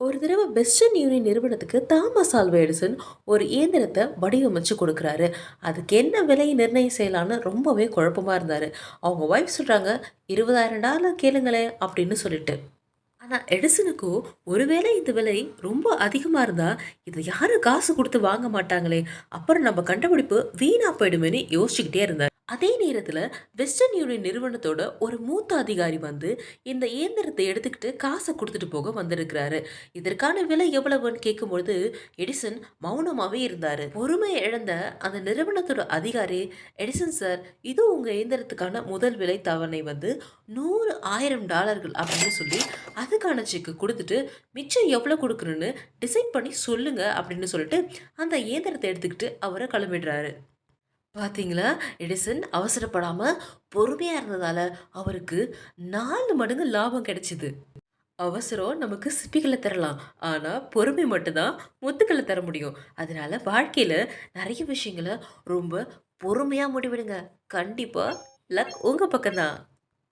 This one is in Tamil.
ஒரு தடவை வெஸ்டர்ன் யூனியன் நிறுவனத்துக்கு தாமஸ் ஆல்வா எடிசன் ஒரு இயந்திரத்தை வடிவமைச்சு கொடுக்குறாரு. அதுக்கு என்ன விலையை நிர்ணயம் செய்யலான்னு ரொம்பவே குழப்பமா இருந்தார். அவங்க ஒய்ஃப் சொல்கிறாங்க இருபதாயிரம் டாலர் கேளுங்களேன் அப்படின்னு சொல்லிட்டு. ஆனால் எடிசனுக்கு ஒருவேளை இந்த விலை ரொம்ப அதிகமாக இருந்தால் இதை யாரும் காசு கொடுத்து வாங்க மாட்டாங்களே. அப்புறம் நம்ம கண்டுபிடிப்பு வீணாக போயிடுமேன்னு யோசிச்சுக்கிட்டே இருந்தார். அதே நேரத்தில் வெஸ்டர்ன் யூனியன் நிறுவனத்தோட ஒரு மூத்த அதிகாரி வந்து இந்த இயந்திரத்தை எடுத்துக்கிட்டு காசை கொடுத்துட்டு போக வந்திருக்கிறாரு. இதற்கான விலை எவ்வளவுன்னு கேட்கும்பொழுது எடிசன் மௌனமாகவே இருந்தார். பொறுமையை இழந்த அந்த நிறுவனத்தோட அதிகாரி எடிசன் சார் இது உங்கள் இயந்திரத்துக்கான முதல் விலை தவணை வந்து நூறு ஆயிரம் டாலர்கள் அப்படின்னு சொல்லி அதுக்கான செக்கு கொடுத்துட்டு மிச்சம் எவ்வளோ கொடுக்குறேன்னு டிசைட் பண்ணி சொல்லுங்கள் அப்படின்னு சொல்லிட்டு அந்த இயந்திரத்தை எடுத்துக்கிட்டு அவரை கிளம்பிடுறாரு. பார்த்தீங்களா எடிசன் அவசரப்படாமல் பொறுமையாக இருந்ததால அவருக்கு நாலு மடங்கு லாபம் கிடைச்சிது. அவசரம் நமக்கு சிப்பிகளை தரலாம். ஆனால் பொறுமை மட்டும்தான் முத்துக்களை தர முடியும். அதனால வாழ்க்கையில் நிறைய விஷயங்களை ரொம்ப பொறுமையாக முடிவெடுங்க. கண்டிப்பாக லக் உங்கள் பக்கம்தான்.